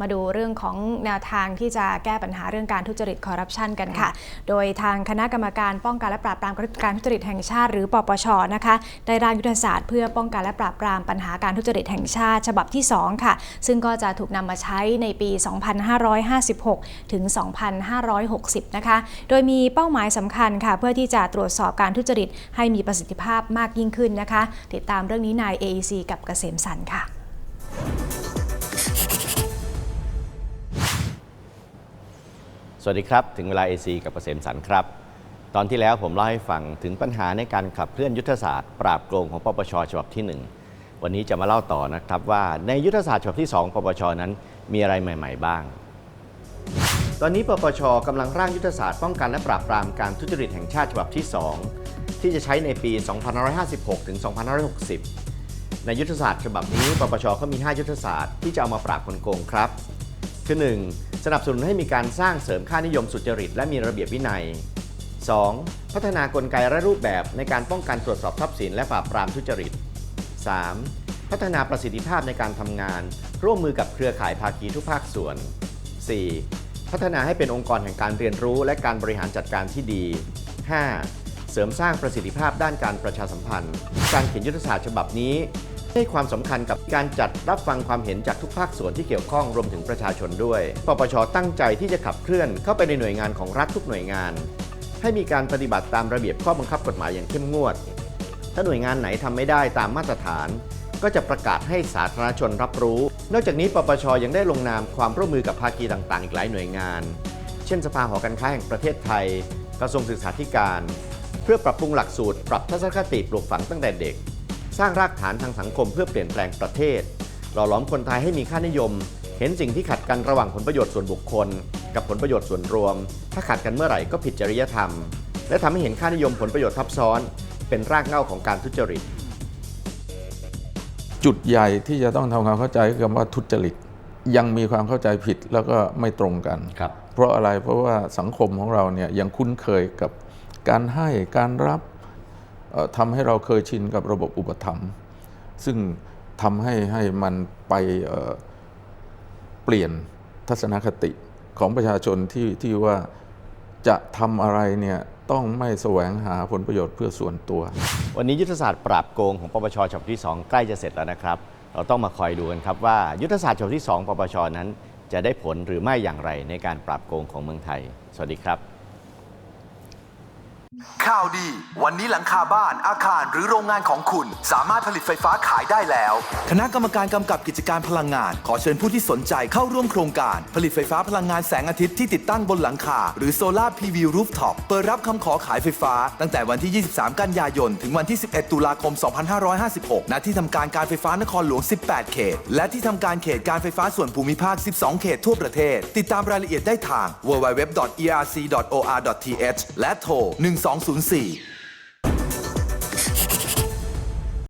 มาดูเรื่องของแนวทางที่จะแก้ปัญหาเรื่องการทุจริตคอร์รัปชันกันค่ะ โดยทางคณะกรรมการป้องกันและปราบปรามการทุจริตแห่งชาติ หรือปปชนะคะได้ร่างยุทธศาสตร์เพื่อป้องกันและปราบปรามปัญหาการทุจริตแห่งชาติ ฉบับที่ 2 ค่ะ ซึ่งก็จะถูกนำมาใช้ในปี 2556 ถึง 2560 นะคะ โดยมีเป้าหมายสำคัญค่ะ เพื่อที่จะตรวจสอบการทุจริตให้มีประสิทธิภาพมากยิ่งขึ้นนะคะ ติดตามเรื่องนี้นาย AEC กับเกษมสันค่ะ วัสดีครับ ถึงเวลา AC กับเกษมสันครับ ตอนที่แล้วผมเล่าให้ฟังถึงปัญหาในการขับเคลื่อนยุทธศาสตร์ปราบโกงของปปชฉบับที่ 1 วันนี้จะมาเล่าต่อนะครับว่าในยุทธศาสตร์ฉบับที่ 2 ปปชนั้นมีอะไรใหม่ ๆ บ้าง ตอนนี้ปปชกำลังร่างยุทธศาสตร์ป้องกันและปราบปรามการทุจริตแห่งชาติฉบับที่ 2 ที่จะใช้ในปี 2556 ถึง 2560 ในยุทธศาสตร์ฉบับนี้ปปชเขามี 5 ยุทธศาสตร์ที่จะเอามาปราบคนโกงครับคือ 1. สนับสนุนให้มีการสร้างเสริมค่านิยมสุจริตและมีระเบียบวินัย 2. พัฒนากลไกและรูปแบบในการป้องกันตรวจสอบทรัพย์สินและปราบปรามทุจริต 3. พัฒนาประสิทธิภาพในการทำงาน ร่วมมือกับเครือข่ายภาคีทุกภาคส่วน 4. พัฒนาให้เป็นองค์กรแห่งการเรียนรู้และการบริหารจัดการที่ดี 5. เสริมสร้างประสิทธิภาพด้านการประชาสัมพันธ์ การเขียนยุทธศาสตร์ฉบับนี้ ให้ความสำคัญกับการจัดรับฟังความเห็นจากทุกภาคส่วนที่เกี่ยวข้องรวมถึงประชาชนด้วย ปปชตั้งใจที่จะขับเคลื่อนเข้าไปในหน่วยงานของรัฐทุกหน่วยงาน ให้มีการปฏิบัติตามระเบียบข้อบังคับกฎหมายอย่างเข้มงวด ถ้าหน่วยงานไหนทำไม่ได้ตามมาตรฐาน ก็จะประกาศให้สาธารณชนรับรู้ นอกจากนี้ปปชยังได้ลงนามความร่วมมือกับภาคีต่างๆ อีกหลายหน่วยงาน เช่น สภาหอการค้าแห่งประเทศไทย กระทรวงศึกษาธิการ เพื่อปรับปรุงหลักสูตร ปรับทัศนคติปลูกฝังตั้งแต่เด็ก สร้างรากฐานทางสังคมเพื่อเปลี่ยนแปลงประเทศหล่อหลอมคนไทยให้มีค่านิยม เห็นสิ่งที่ขัดกันระหว่างผลประโยชน์ส่วนบุคคล กับผลประโยชน์ส่วนรวม ถ้าขัดกันเมื่อไหร่ก็ผิดจริยธรรม และทำให้เห็นค่านิยมผลประโยชน์ทับซ้อน เป็นรากเหง้าของการทุจริต จุดใหญ่ที่จะต้องทำความเข้าใจคือคำว่าทุจริตยังมีความเข้าใจผิดแล้วก็ไม่ตรงกันครับเพราะอะไรเพราะว่าสังคมของเราเนี่ยยังคุ้นเคยกับการให้การรับเอ่อ ทำให้เราเคยชินกับระบบอุปถัมภ์ซึ่งทำให้ให้มันไปเปลี่ยนทัศนคติของประชาชนที่ที่ว่าจะทำอะไรเนี่ยต้องไม่แสวงหาผลประโยชน์เพื่อส่วนตัว วันนี้ยุทธศาสตร์ปราบโกงของปปชฉบับที่ 2 ใกล้จะเสร็จแล้วนะครับ เราต้องมาคอยดูกันครับว่ายุทธศาสตร์ฉบับที่ 2 ปปชนั้น จะได้ผลหรือไม่อย่างไรในการปราบโกงของเมืองไทย สวัสดีครับ ข่าวดี วันนี้หลังคาบ้านอาคารหรือโรงงานของคุณ สามารถผลิตไฟฟ้าขายได้แล้ว คณะกรรมการกำกับกิจการพลังงาน ขอเชิญผู้ที่สนใจเข้าร่วมโครงการ ผลิตไฟฟ้าพลังงานแสงอาทิตย์ที่ติดตั้งบนหลังคา หรือโซลาร์ PV Rooftop เปิดรับคำขอขายไฟฟ้า ตั้งแต่วันที่ 23 กันยายน ถึงวันที่ 11 ตุลาคม 2556 ณ ที่ทำการการไฟฟ้านครหลวง 18 เขต และที่ทำการเขตการไฟฟ้าส่วนภูมิภาค 12 เขตทั่วประเทศ ติดตามรายละเอียดได้ทาง www.erc.or.th และโทร12 1204